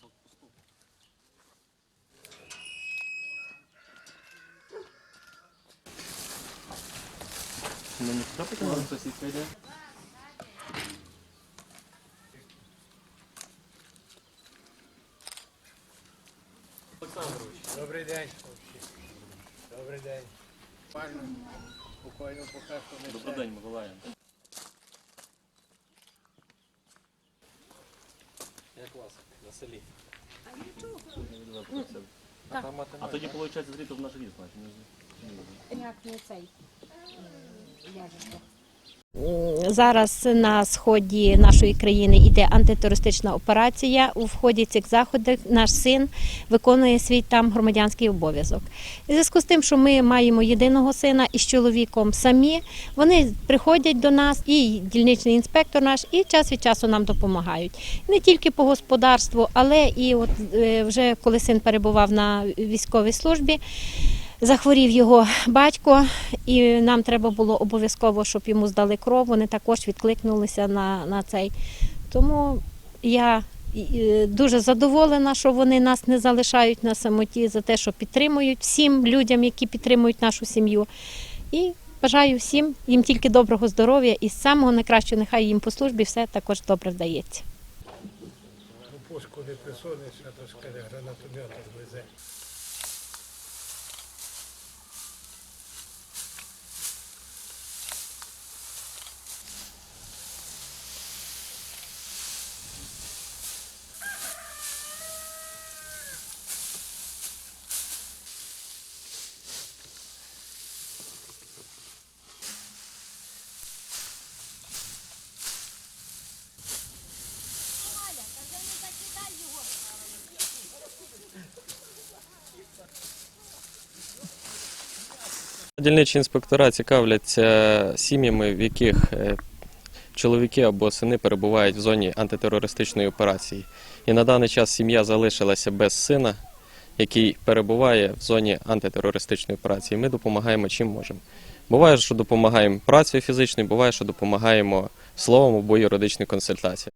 блокпосту. Ну не туди потягнули, сусідка йде. Олександрович. День. Добрий день. Пально, спокійно, поки день, Миколаїв. Як вас на селі? А, Так. а тоді, виходить, звідти в наш значить. не- не- не- Як не цей зараз на сході нашої країни йде антитерористична операція. У вході цих заходів наш син виконує свій там громадянський обов'язок. У зв'язку з тим, що ми маємо єдиного сина із чоловіком самі, вони приходять до нас, і дільничний інспектор наш, і час від часу нам допомагають. Не тільки по господарству, але і от е, вже коли син перебував на військовій службі. Захворів його батько, і нам треба було обов'язково, щоб йому здали кров. Вони також відкликнулися на, на цей. Тому я дуже задоволена, що вони нас не залишають на самоті за те, що підтримують всім людям, які підтримують нашу сім'ю. І бажаю всім їм тільки доброго здоров'я і самого найкращого, нехай їм по службі все також добре вдається. Пушку не присунешся, то скаже гранатомет везе. Дільничі інспектора цікавляться сім'ями, в яких е, чоловіки або сини перебувають в зоні антитерористичної операції. І на даний час сім'я залишилася без сина, який перебуває в зоні антитерористичної операції. Ми допомагаємо чим можемо. Буває, що допомагаємо працею фізичною, буває, що допомагаємо словом або юридичною консультацією.